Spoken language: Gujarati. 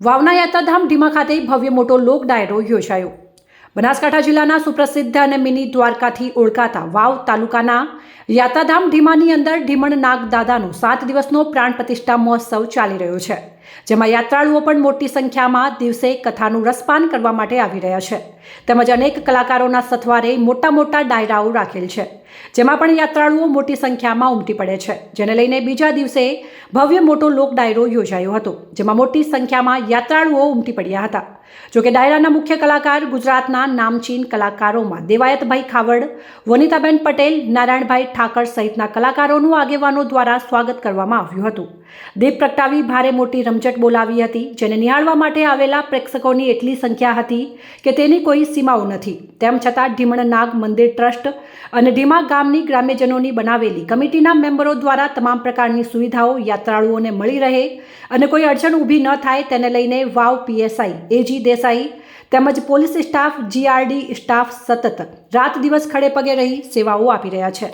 વાવના યાત્રાધામ ઢીમા ખાતે ભવ્ય મોટો લોક ડાયરો યોજાયો. બનાસકાંઠા જિલ્લાના સુપ્રસિદ્ધ અને મિની દ્વારકાથી ઓળખાતા વાવ તાલુકાના યાત્રાધામ ઢીમાની અંદર ઢીમણ નાગ દાદાનો સાત દિવસનો પ્રાણ પ્રતિષ્ઠા મહોત્સવ ચાલી રહ્યો છે. જેમાં યાત્રાળુઓ પણ મોટી સંખ્યામાં દિવસે કથાનું રસપાન કરવા માટે આવી રહ્યા છે. તેમજ અનેક કલાકારોના સથવારે મોટા મોટા ડાયરાઓ રાખેલ છે. જેમાં પણ યાત્રાળુઓ મોટી સંખ્યામાં ઉમટી પડે છે. જેને લઈને બીજા દિવસે ભવ્ય મોટો લોક ડાયરો યોજાયો હતો, જેમાં મોટી સંખ્યામાં યાત્રાળુઓ ઉમટી પડ્યા હતા. જોકે ડાયરાના મુખ્ય કલાકાર ગુજરાતના નામચીન કલાકારોમાં દેવાયતભાઈ ખાવડ, વનિતાબેન પટેલ, નારાયણભાઈ ઠાકર સહિતના કલાકારોનું આગેવાનો દ્વારા સ્વાગત કરવામાં આવ્યું હતું. દીપ પ્રગટાવી ભારે મોટી રમઝટ બોલાવી હતી, જેને નિહાળવા માટે આવેલા પ્રેક્ષકોની એટલી સંખ્યા હતી કે તેની કોઈ સીમાઓ નથી. તેમ છતાં ઢીમણ નાગ મંદિર ટ્રસ્ટ અને ઢીમા ગામની ગ્રામ્યજનોની બનાવેલી કમિટીના મેમ્બરો દ્વારા તમામ પ્રકારની સુવિધાઓ યાત્રાળુઓને મળી રહે અને કોઈ અડચણ ઊભી ન થાય તેને લઈને વાવ પીએસઆઈ, એજી દેસાઈ તેમજ પોલીસ સ્ટાફ, જીઆરડી સ્ટાફ સતત રાત દિવસ ખડે પગે રહી સેવાઓ આપી રહ્યા છે.